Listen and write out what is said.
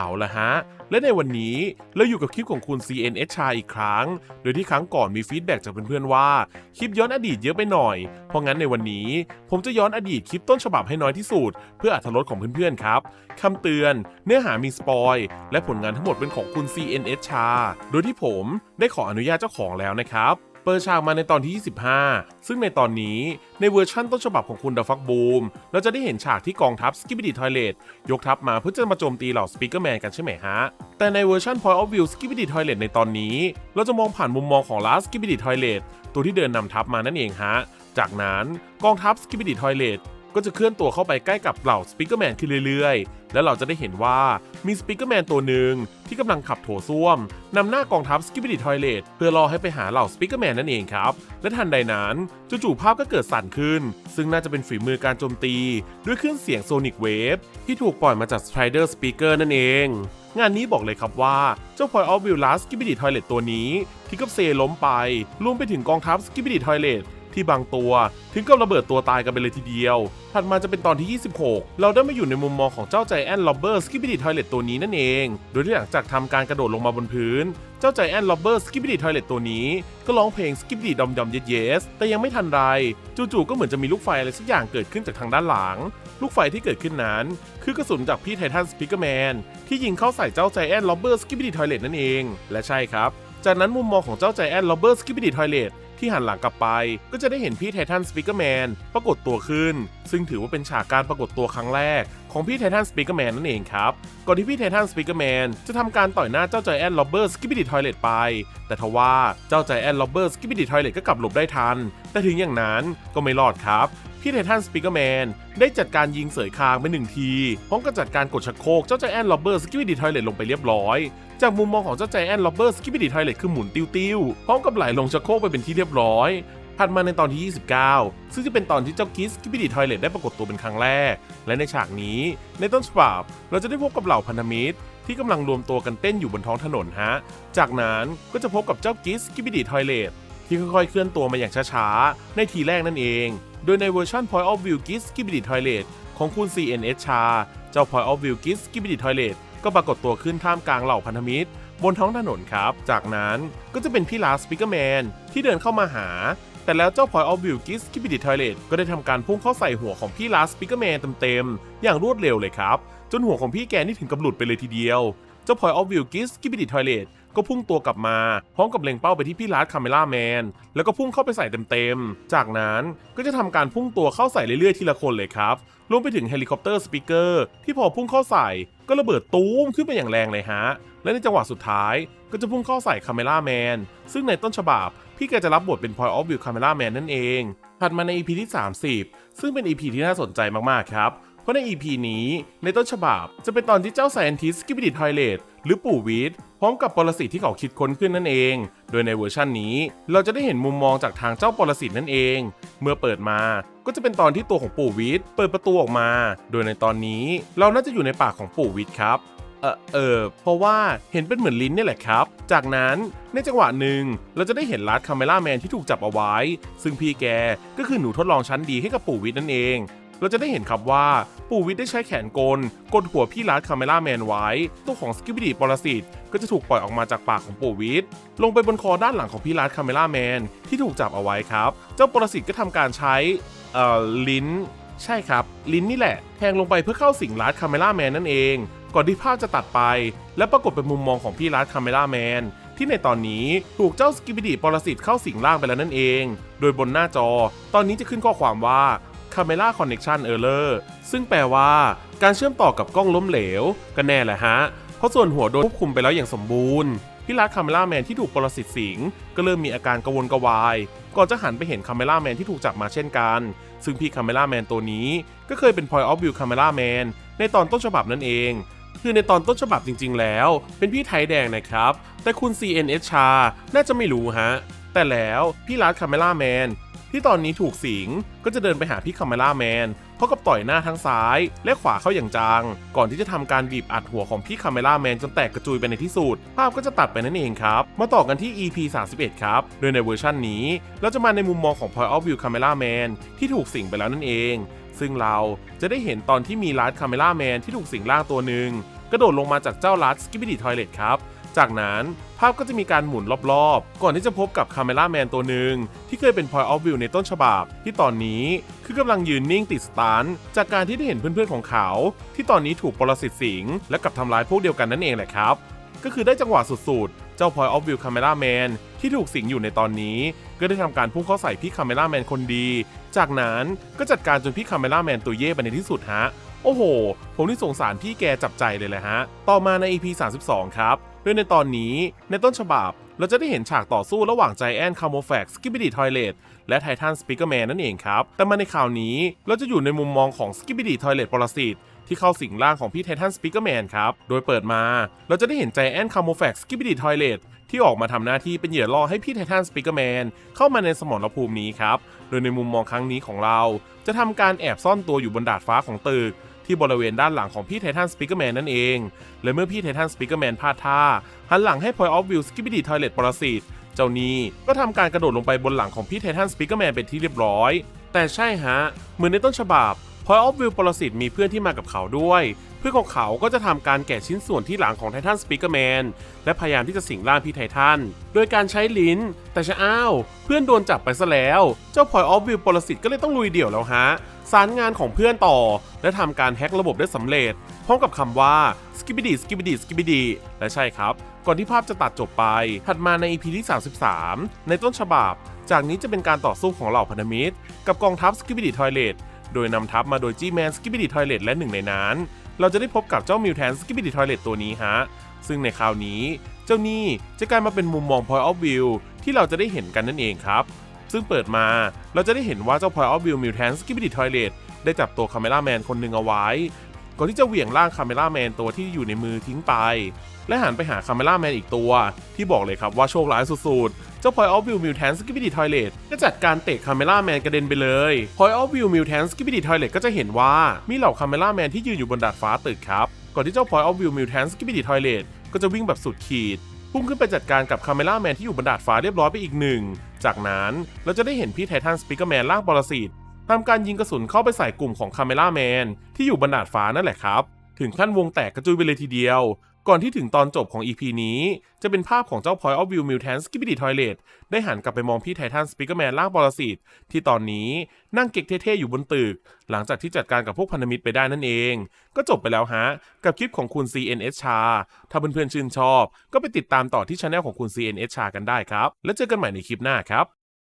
เอาละฮะ และในวันนี้เราอยู่กับคลิปของคุณ CNH ชาอีกครั้ง โดยที่ครั้งก่อนมีฟีดแบ็กจากเพื่อนๆว่า คลิปย้อนอดีตเยอะไปหน่อย เพราะงั้นในวันนี้ ผมจะย้อนอดีตคลิปต้นฉบับให้น้อยที่สุด เพื่ออรรถรสของเพื่อนๆครับคำเตือน เนื้อหามีสปอย และผลงานทั้งหมดเป็นของคุณ CNH ชา โดยที่ผมได้ขออนุญาตเจ้าของแล้วนะครับ เปิดฉากมาในตอนที่ 25 ซึ่งในตอนนี้ในเวอร์ชั่นต้นฉบับของคุณด a ฟักบูม เราจะได้เห็นฉากที่กองทัพสกิบิดีทอยเลตยกทัพมาเพื่อจะมาโจมตีเหล่าสปีกเกอร์แมนกันใช่ไหมฮะ แต่ในเวอร์ชัน Point of View s k i b ิดีทอยเลตในตอนนี้ เราจะมองผ่านมุมมองของ Last s k i b ิดีทอยเลตตัวที่เดินนำทัพมานั่นเองฮะ จากนั้นกองทัพสกิบิดีทอยเลต ก็จะเคลื่อนตัวเข้าไปใกล้กับเหล่าสปีกเกอร์แมนขึ้นเรื่อยๆ แล้วเราจะได้เห็นว่ามีสปีกเกอร์แมนตัวหนึ่งที่กำลังขับโถส้วมนำหน้ากองทัพสกิ b ิดีทอยเลตเพื่อรอให้ไปหาเหล่าสปีกเกอร์แมนนั่นเองครับ และทันใดนั้นจู่ๆภาพก็เกิดสั่นขึ้น ซึ่งน่าจะเป็นฝีมือการโจมตี ด้วยคลื่นเสียงโซนิกเวฟที่ถูกปล่อยมาจาก Strider Speaker นั่นเองงานนี้บอกเลยครับว่าเจ้า Point of View Last s k i b b i d y Toilet ตัวนี้ ที่กับเซล้มไปรวมไปถึงกองทัพ s k i b b i d y Toilet ที่บางตัวถึงกับระเบิดตัวตายกันไปเลยทีเดียว ถัดมาจะเป็นตอนที่ 26 เราได้มาอยู่ในมุมมองของเจ้าใจแอนล็อบเบอร์สกิบ d ดี้ทอยเลตตัวนี้นั่นเอง โดยที่หลังจากทำการกระโดดลงมาบนพื้น เจ้าใจแอนล็อบเบอร์สกิบ d ดี้ทอยเลตตัวนี้ ก็ร้องเพลงสกิบ d ดี้ดอมดอมเยสแต่ยังไม่ทันไร จู่ๆก็เหมือนจะมีลูกไฟอะไรสักอย่างเกิดขึ้นจากทางด้านหลัง ลูกไฟที่เกิดขึ้นนั้น คือกระสุนจากพี่ไททันสปิเกอร์แมนที่ยิงเข้าใส่เจ้าใจแอนล็อบเบอร์สกิบ d ดี้ทอยเลตนั่นเอง และใช่ครับจากนั้นมุมมองของเจ้าใจแอนล็อบเบอร์สกิบ d ดี้ทอยเลต ที่หันหลังกลับไป ก็จะได้เห็นพี่ไททันสปิกเกอร์แมนปรากฏตัวขึ้น ซึ่งถือว่าเป็นฉากการปรากฏตัวครั้งแรก ของพี่ไททันสปีกเกอร์แมนนั่นเองครับ ก่อนที่พี่ไททันสปีกเกอร์แมนจะทำการต่อยหน้าเจ้าใจแอนล็อบเบอร์สกิบบิดีทอยเลตไป แต่ทว่าเจ้าใจแอนล็อบเบอร์สกิบบิดีทอยเลตก็กลับหลบได้ทัน แต่ถึงอย่างนั้นก็ไม่รอดครับพี่ไททันสปีกเกอร์แมนได้จัดการยิงเสยคางไปหนึ่งทีพร้อมกับจัดการกดชักโครกเจ้าใจแอนล็อบเบอร์สกิบบิดีทอยเลตลงไปเรียบร้อย จากมุมมองของเจ้าใจแอนล็อบเบอร์สกิบบิดีทอยเลตคือหมุนติ้วๆพร้อมกับไหลลงชักโครกไปเป็นที่เรียบร้อย ถัดมาในตอนที่ 29 ซึ่งจะเป็นตอนที่เจ้ากิสกิบบิดีทอยเลตได้ปรากฏตัวเป็นครั้งแรก และในฉากนี้ในต้นฉบับเราจะได้พบกับเหล่าพันธมิตร ที่กำลังรวมตัวกันเต้นอยู่บนท้องถนนฮะ จากนั้นก็จะพบกับเจ้ากิสกิบบิดีทอยเลตที่ค่อยๆเคลื่อนตัวมาอย่างช้าๆ ในทีแรกนั่นเอง โดยในเวอร์ชัน Point of View Gis k i b i d i Toilet ของคุณ CNS ชา เจ้า Point of View Gis k i b i d i Toilet ก็ปรากฏตัวขึ้นท่ามกลางเหล่าพันธมิตร บนท้องถนนครับ จากนั้นก็จะเป็นพี่ลาสปิกเกอร์แมนที่เดินเข้ามาหา แต่แล้วเจ้า Point of View Gis k i b i d i Toilet ก็ได้ทำการพุ่งเข้าใส่หัวของพี่ลาสปิกเกอร์แมนเต็มๆ อย่างรวดเร็วเลยครับ จนหัวของพี่แกนี่ถึงกับหลุดไปเลยทีเดียว เจ้า Point of View Gis k i b i d i Toilet ก็พุ่งตัวกลับมา พร้อมกับเล็งเป้าไปที่พี่ลาสคาเมล่าแมน แล้วก็พุ่งเข้าไปใส่เต็มๆ จากนั้นก็จะทำการพุ่งตัวเข้าใส่เรื่อยๆทีละคนเลยครับ รวมไปถึงเฮลิคอปเตอร์สปีกเกอร์ที่พอพุ่งเข้าใส่ ก็ระเบิดตูมขึ้นไปอย่างแรงเลยฮะ และในจังหวะสุดท้ายก็จะพุ่งเข้าใส่คาเมล่าแมน ซึ่งในต้นฉบับ พี่แกจะรับบทเป็นพอยออฟวิวคาเมล่าแมนนั่นเอง ถัดมาใน EP ที่ 30 ซึ่งเป็น EP ที่น่าสนใจมากๆครับเราะใน EP นี้ในต้นฉบับจะเป็นตอนที่เจ้า Scientist s k i b b i d y Toilet หรือปู่วิทพร้อมกับปรสิตที่เขาคิดค้นขึ้นนั่นเอง โดยในเวอร์ชันนี้ เราจะได้เห็นมุมมองจากทางเจ้าปรสิตนั่นเอง เมื่อเปิดมาก็จะเป็นตอนที่ตัวของปู่วิทเปิดประตูออกมา โดยในตอนนี้เราน่าจะอยู่ในปากของปู่วิทครับเออเออเพราะว่าเห็นเป็นเหมือนลิ้นนี่แหละครับ จากนั้นในจังหวะหนึ่งเราจะได้เห็นลัดคาเมล่าแมนที่ถูกจับเอาไว้ ซึ่งพี่แกก็คือหนูทดลองชั้นดีให้กับปู่วิทนั่นเอง เราจะได้เห็นครับว่าปู่วิทย์ได้ใช้แขนกลกดหัวพี่ลัดคาเมล่าแมนไว้ ตัวของสกิบบิดีปรสิตก็จะถูกปล่อยออกมาจากปากของปู่วิทย์ลงไปบนคอด้านหลังของพี่ลัดคาเมล่าแมนที่ถูกจับเอาไว้ครับ เจ้าปรสิตก็ทำการใช้เอ่อลิ้น ใช่ครับ ลิ้นนี่แหละ แทงลงไปเพื่อเข้าสิงลัดคาเมล่าแมนนั่นเอง ก่อนที่ภาพจะตัดไป และปรากฏเป็นมุมมองของพี่ลัดคาเมล่าแมนที่ในตอนนี้ถูกเจ้าสกิบิดีปรสิตเข้าสิงร่างไปแล้วนั่นเอง โดยบนหน้าจอ ตอนนี้จะขึ้นข้อความว่า Camera Connection Error ซึ่งแปลว่าการเชื่อมต่อกับกล้องล้มเหลว ก็แน่แหละฮะ เพราะส่วนหัวโดนควบคุมไปแล้วอย่างสมบูรณ์พี่รัดคาเมล่าแมนที่ถูกปรสิตสิงก็เริ่มมีอาการกระวนกระวาย ก่อนจะหันไปเห็นคาเมล่าแมนที่ถูกจับมาเช่นกัน ซึ่งพี่คาเมล่าแมนตัวนี้ ก็เคยเป็น Point of View Camera Man ในตอนต้นฉบับนั่นเองคือในตอนต้นฉบับจริง ๆ แล้ว เป็นพี่ไทยแดงนะครับ แต่คุณ CNS ชา น่าจะไม่รู้ฮะ แต่แล้วพี่รัดคาเมล่าแมน ที่ตอนนี้ถูกสิงก็จะเดินไปหาพี่คาเมล่าแมนพร้อมกับต่อยหน้าทั้งซ้าย และขวาเข้าอย่างจัง ก่อนที่จะทำการบีบอัดหัวของพี่คาเมล่าแมนจนแตกกระจุยไปในที่สุด ภาพก็จะตัดไปนั่นเองครับ มาต่อกันที่ EP 31 ครับ โดยในเวอร์ชันนี้ เราจะมาในมุมมองของ Point of View Camera Man ที่ถูกสิงไปแล้วนั่นเอง ซึ่งเราจะได้เห็นตอนที่มีลาร์ดคาเมล่าแมนที่ถูกสิงร่างตัวหนึ่งกระโดดลงมาจากเจ้าลัดสกิบิดีทอยเลตครับ จากนั้น ภาพก็จะมีการหมุนรอบๆ ก่อนที่จะพบกับคาเมล่าแมนตัวหนึ่งที่เคยเป็น Point of View ในต้นฉบับ ที่ตอนนี้คือกำลังยืนนิ่งติดสตันจากการที่ได้เห็นเพื่อนๆของเขา ที่ตอนนี้ถูกปรสิตสิงและกับทำร้ายพวกเดียวกันนั่นเองแหละครับ ก็คือได้จังหวะสุดๆ เจ้า Point of View Camera Man ที่ถูกสิงอยู่ในตอนนี้ ก็ได้ทำการพุ่งเข้าใส่พี่ Camera Man คนดี จากนั้นก็จัดการจนพี่ Camera Man ตัวเย่ไปในที่สุดฮะโอ้โห ผมนี่สงสารพี่แกจับใจเลยแหละฮะ ต่อมาใน EP 32 ครับ โดยในตอนนี้ในต้นฉบับ เราจะได้เห็นฉากต่อสู้ระหว่างใจแอนคาโมแฟกสกิบิดีทอยเลตและไททันสปิเกอร์แมนนั่นเองครับ แต่มาในข่าวนี้เราจะอยู่ในมุมมองของสกิบิดีทอยเลตปรสิตที่เข้าสิงร่างของพี่ไททันสปิเกอร์แมนครับ โดยเปิดมาเราจะได้เห็นใจแอนคาโมแฟกสกิบิดีทอยเลตที่ออกมาทำหน้าที่เป็นเหยื่อล่อให้พี่ไททันสปิเกอร์แมนเข้ามาในสมรภูมินี้ครับ โดยในมุมมองครั้งนี้ของเรา จะทำการแอบซ่อนตัวอยู่บนดาดฟ้าของตึก ที่บริเวณด้านหลังของพี่ไททันสปิเกอร์แมนนั่นเอง และเมื่อพี่ไททันสปิเกอร์แมนพลาดท่า หันหลังให้พอยออฟวิลสกิบิดีทอยเลตปรสิตเจ้านี้ก็ทำการกระโดดลงไปบนหลังของพี่ไททันสปิเกอร์แมนเป็นที่เรียบร้อย แต่ใช่ฮะ เหมือนในต้นฉบับพอยออฟวิวปรสิตมีเพื่อนที่มากับเขาด้วย เพื่อนของเขาก็จะทำการแกะชิ้นส่วนที่หลังของไททันสปิเกอร์แมนและพยายามที่จะสิงร่างพี่ไททันโดยการใช้ลิ้น แต่ชะอ้าว เพื่อนโดนจับไปซะแล้ว เจ้า Point of View ปรสิตก็เลยต้องลุยเดี่ยวแล้วฮะ สารงานของเพื่อนต่อ และทำการแฮ็กระบบได้สำเร็จ พร้อมกับคำว่า skibidi skibidi skibidi และใช่ครับ ก่อนที่ภาพจะตัดจบไป ถัดมาใน EP ที่ 33 ในต้นฉบับ จากนี้จะเป็นการต่อสู้ของเหล่าพันธมิตร กับกองทัพ skibidi toilet โดยนำทัพมาโดย G-Man skibidi toilet และหนึ่งในนั้น เราจะได้พบกับเจ้ามิวแทนสกิปปี้ทอยเลตตัวนี้ฮะ ซึ่งในคราวนี้เจ้านี่จะกลายมาเป็นมุมมอง point of view ที่เราจะได้เห็นกันนั่นเองครับ ซึ่งเปิดมาเราจะได้เห็นว่าเจ้า Point of View Mutant Skibidi Toilet ได้จับตัวคาเมล่าแมนคนหนึ่งเอาไว้ ก่อนที่จะเหวี่ยงร่างคาเมล่าแมนตัวที่อยู่ในมือทิ้งไป และหันไปหาคาเมล่าแมนอีกตัว ที่บอกเลยครับว่าโชคร้ายสุดๆ เจ้า Point of View Mutant Skibidi Toilet ก็จัดการเตะคาเมล่าแมนกระเด็นไปเลย Point of View Mutant Skibidi Toilet ก็จะเห็นว่ามีเหล่าคาเมล่าแมนที่ยืนอยู่บนดาดฟ้าตึกครับ ก่อนที่เจ้า Point of View Mutant Skibidi Toilet ก็จะวิ่งแบบสุดขีดพุ่งขึ้นไปจัดการกับคาเมล่าแมนที่อยู่บนดาดฟ้าเรียบร้อยไปอีกหนึ่ง จากนั้นเราจะได้เห็นพี่ไททันสปิเกอร์แมนล่างปรสิต ทำการยิงกระสุนเข้าไปใส่กลุ่มของคาเมล่าแมนที่อยู่บนดาดฟ้านั่นแหละครับ ถึงขั้นวงแตกกระจุยไปเลยทีเดียว ก่อนที่ถึงตอนจบของ EP นี้ จะเป็นภาพของเจ้า Point of View Mutant Skibidi Toilet ได้หันกลับไปมองพี่ไททันสปิเกอร์แมนล่างปรสิตที่ตอนนี้นั่งเก๊กเท่ๆอยู่บนตึก หลังจากที่จัดการกับพวกพันธมิตรไปได้นั่นเอง ก็จบไปแล้วฮะ กับคลิปของคุณ CNS ชา ถ้าเพื่อนๆชื่นชอบ ก็ไปติดตามต่อที่ช anel ของคุณ CNS ชากันได้ครับ แล้วเจอกันใหม่ในคลิปหน้าครับ